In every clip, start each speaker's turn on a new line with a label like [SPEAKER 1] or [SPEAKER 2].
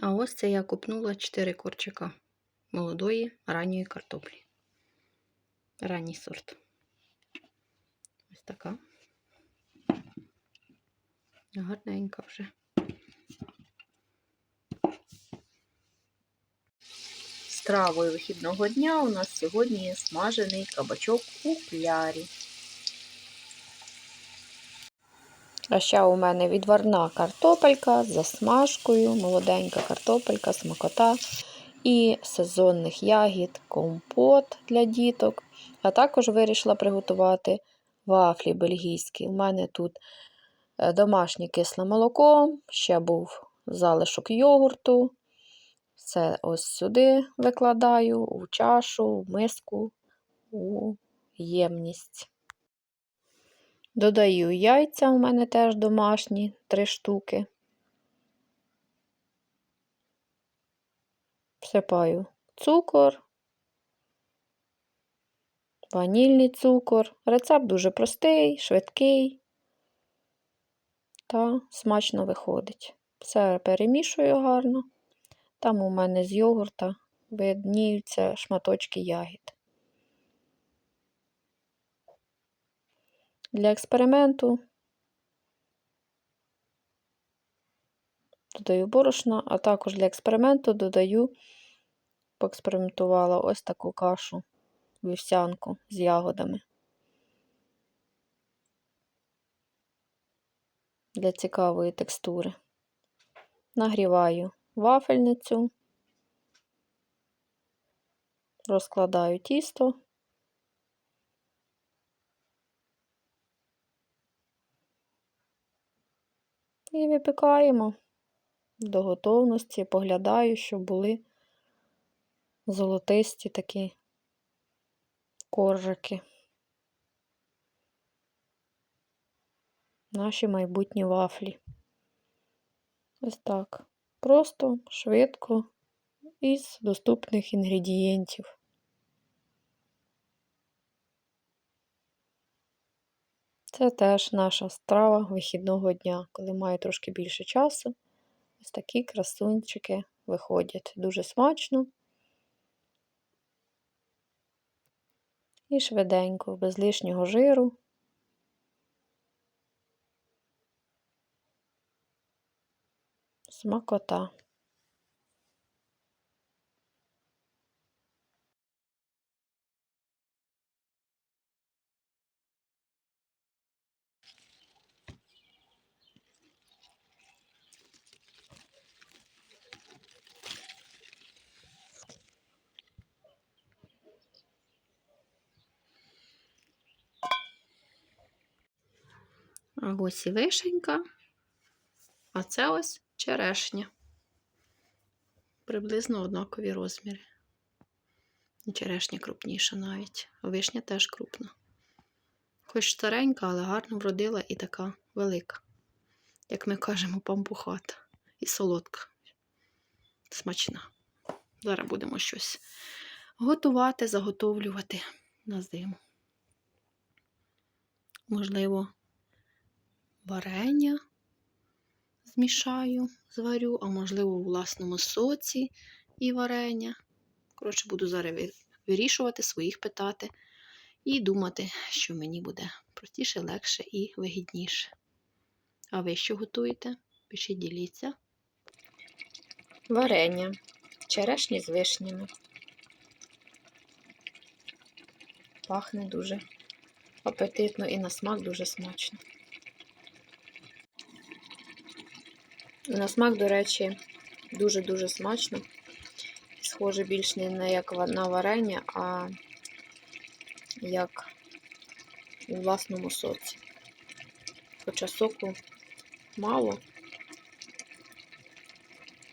[SPEAKER 1] А ось це я купнула 4 корчика молодої ранньої картоплі. Ранній сорт. Така. Гарненька вже. Стравою вихідного дня у нас сьогодні є смажений кабачок у клярі. А ще у мене відварна картопелька з засмажкою, молоденька картопелька, смакота і сезонних ягід, компот для діток. А також вирішила приготувати вафлі бельгійські. У мене тут е, домашнє кисле молоко, ще був залишок йогурту. Все ось сюди викладаю у чашу, в миску, у ємність. Додаю яйця, у мене теж домашні, три штуки. Всипаю цукор, ванільний цукор. Рецепт дуже простий, швидкий та смачно виходить. Все перемішую гарно. Там у мене з йогурта видніються шматочки ягід. Для експерименту додаю борошно, а також для експерименту додаю, поекспериментувала ось таку кашу вівсянку з ягодами. Для цікавої текстури. Нагріваю вафельницю, розкладаю тісто. І випікаємо до готовності, поглядаю, щоб були золотисті такі коржики. Наші майбутні вафлі. Ось так. Просто, швидко, із доступних інгредієнтів. Це теж наша страва вихідного дня, коли маю трошки більше часу. Ось такі красунчики виходять. Дуже смачно і швиденько, без лишнього жиру. Смакота. Ось і вишенька, а це ось черешня. Приблизно однакові розміри. І черешня крупніша навіть, а вишня теж крупна. Хоч старенька, але гарно вродила і така велика, як ми кажемо, пампухата і солодка. Смачна. Зараз будемо щось готувати, заготовлювати на зиму. Можливо, варення змішаю, зварю, а можливо, у власному соці і варення. Коротше, буду зараз вирішувати, своїх питати і думати, що мені буде простіше, легше і вигідніше. А ви що готуєте? Пишіть, діліться. Варення. Черешні з вишнями. Пахне дуже апетитно і на смак дуже смачно. На смак, до речі, дуже-дуже смачно. Схоже більш не як на варення, а як у власному соці. Хоча соку мало,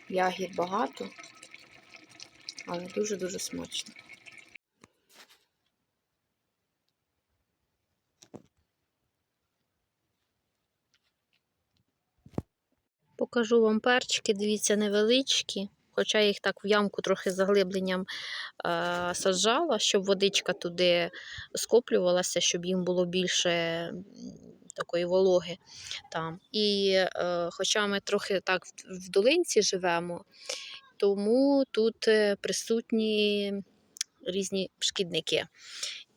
[SPEAKER 1] ягід багато, але дуже-дуже смачно. Покажу вам перчики, дивіться, невеличкі. Хоча я їх так в ямку трохи заглибленням е, саджала, щоб водичка туди скоплювалася, щоб їм було більше такої вологи там. І е, хоча ми трохи так в- долинці живемо, тому тут е, присутні різні шкідники.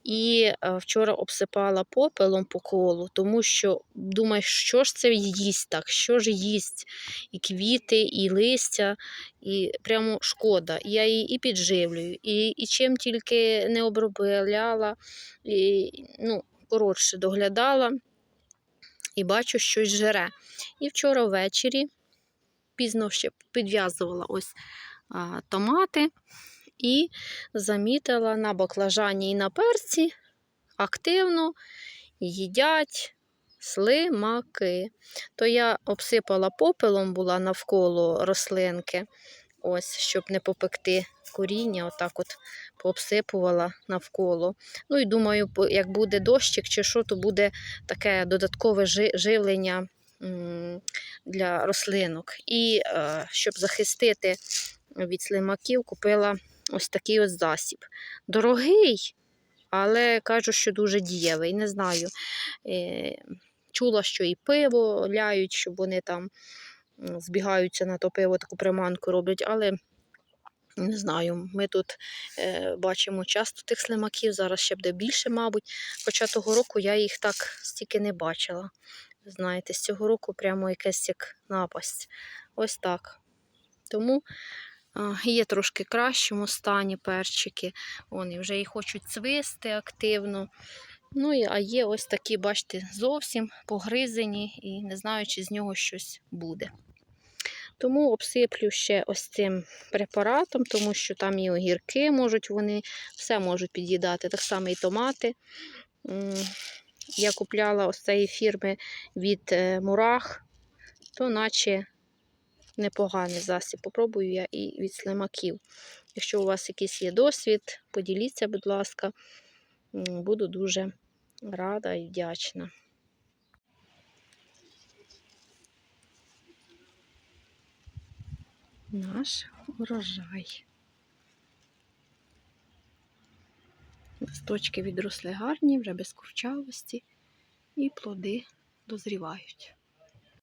[SPEAKER 1] І е, вчора обсипала попелом по колу, тому що думаю, що ж це їсть так, що ж їсть і квіти, і листя, і прямо шкода. Я її і підживлюю, і, і чим тільки не обробляла, і, ну, коротше, доглядала і бачу, щось жере. І вчора ввечері пізно ще підв'язувала ось а, томати і замітила на баклажані і на перці активно їдять слимаки. То я обсипала попелом була навколо рослинки, ось, щоб не попекти коріння, отак от пообсипувала навколо. Ну і думаю, як буде дощик чи що, то буде таке додаткове живлення для рослинок. І е, щоб захистити від слимаків, купила ось такий ось засіб. Дорогий, але кажу, що дуже дієвий. Не знаю. Е, Чула, що і пиво ляють, щоб вони там збігаються на то пиво, таку приманку роблять, але не знаю, ми тут е, бачимо часто тих слимаків, зараз ще буде більше, мабуть. Хоча того року я їх так стільки не бачила. Знаєте, з цього року прямо якась як напасть. Ось так. Тому є трошки кращому стані перчики. Вони вже і хочуть цвисти активно. Ну, а є ось такі, бачите, зовсім погризені і не знаю, чи з нього щось буде. Тому обсиплю ще ось цим препаратом, тому що там і огірки можуть, вони все можуть під'їдати. Так само і томати. Я купляла ось цієї фірми від е, мурах, то наче непоганий засіб. Попробую я і від слимаків. Якщо у вас якийсь є досвід, поділіться, будь ласка. Буду дуже рада і вдячна. Наш урожай. Листочки відросли гарні, вже без курчавості, і плоди дозрівають.